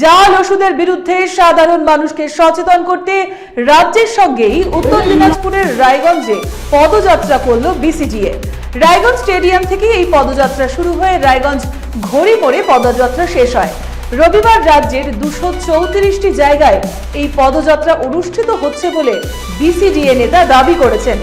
জাল ওষুধের বিরুদ্ধে সাধারণ মানুষকে সচেতন করতে রাজ্যের সঙ্গেই উত্তর দিনাজপুরের রায়গঞ্জে পদযাত্রা করল বিসিডিএ রায়গঞ্জ স্টেডিয়াম থেকে এই পদযাত্রা শুরু হয়ে রায়গঞ্জ ঘড়ি মোড়ে পদযাত্রা শেষ হয়। রবিবার রাজ্যের দুশো চৌত্রিশটি জায়গায় এই পদযাত্রা অনুষ্ঠিত হচ্ছে বলে বিসিডিএ নেতা দাবি করেছেন।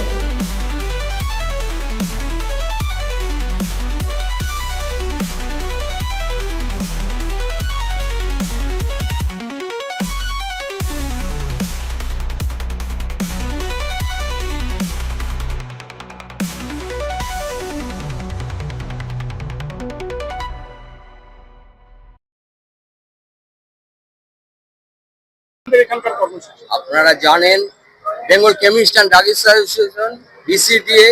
আপনারা জানেন, Bengal chemist and drug association, BCDA,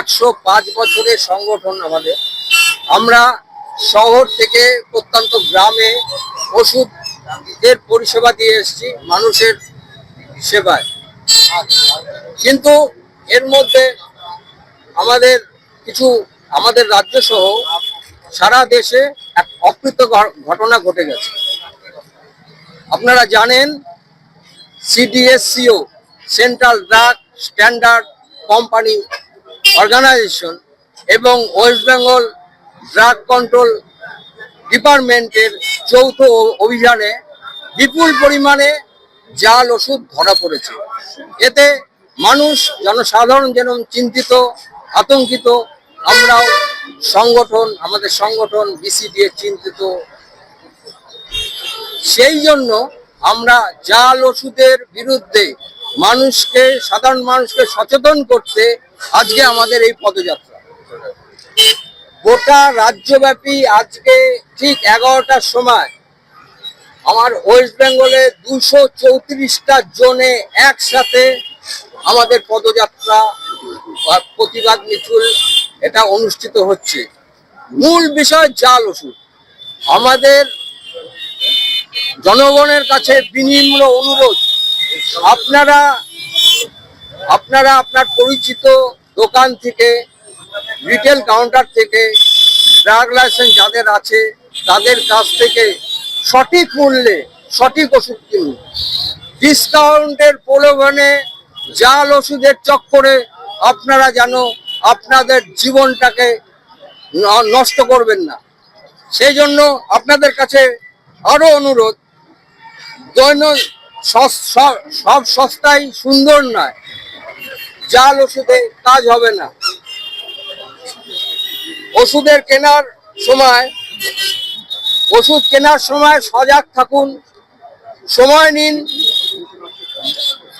একশো পাঁচ বছরের সংগঠন আমাদের। আমরা শহর থেকে প্রত্যন্ত গ্রামে ওষুধের পরিষেবা দিয়ে এসেছি, মানুষের সেবায়। কিন্তু এর মধ্যে আমাদের কিছু, আমাদের রাজ্য সহ সারা দেশে এক অকৃত ঘটনা ঘটে গেছে। আপনারা জানেন CDSCO central drug standard company organisation এবং ওয়েস্ট বেঙ্গল ড্রাগ কন্ট্রোল ডিপার্টমেন্টের যৌথ অভিযানে বিপুল পরিমাণে জাল, ওষুধ ধরা পড়েছে। এতে মানুষ জনসাধারণ যেন চিন্তিত, আতঙ্কিত, আমরাও সংগঠন, আমাদের সংগঠন বিসিডিএ চিন্তিত সেই জন্য আমরা জাল ওষুধের বিরুদ্ধে মানুষকে, সাধারণ মানুষকে সচেতন করতে আজকে আমাদের এই পদযাত্রা। গোটা রাজ্যব্যাপী আজকে ঠিক এগারোটার সময় আমার ওয়েস্ট বেঙ্গলে দুশো চৌত্রিশটা জোনে একসাথে আমাদের পদযাত্রা প্রতিবাদ মিছিল এটা অনুষ্ঠিত হচ্ছে। মূল বিষয় জাল ওষুধ। আমাদের জনগণের কাছে বিনিম্র অনুরোধ। আপনারা আপনারা আপনার পরিচিত দোকান থেকে রিটেল কাউন্টার থেকে ড্রাগ লাইসেন্স যাদের আছে, তাদের কাছ থেকে সঠিক মূল্যে সঠিক ওষুধ কিনুন। ডিসকাউন্টের প্রলোভনে জাল ওষুধের চক্করে আপনারা যেন আপনাদের জীবনটাকে নষ্ট করবেন না। সেই জন্য আপনাদের কাছে আরও অনুরোধ সস- সব সস্তায় সুন্দর নয়, জাল ওষুধে কাজ হবে না। ওষুধের কেনার সময়, ওষুধ কেনার সময় সজাগ থাকুন, সময় নিন।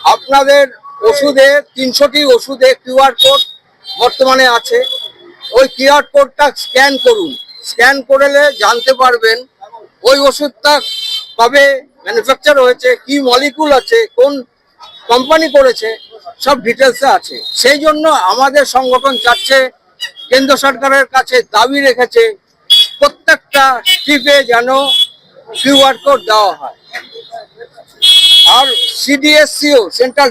আপনাদের ওষুধে, তিনশোটি ওষুধে কিউআর কোড বর্তমানে আছে। ওই কিউআর কোডটা স্ক্যান করুন। স্ক্যান করলে জানতে পারবেন ওই ওষুধটা কবে ম্যানুফ্যাকচার হয়েছে, কি মলিকুল আছে, কোন কোম্পানি করেছে, সব ডিটেলসে আছে। সেই জন্য আমাদের সংগঠন চাচ্ছে, কেন্দ্র সরকারের কাছে দাবি রেখেছে, প্রত্যেকটা স্ট্রিপে যেন কিউআর কোড দেওয়া হয়। আর সিডিএসসিও সেন্ট্রাল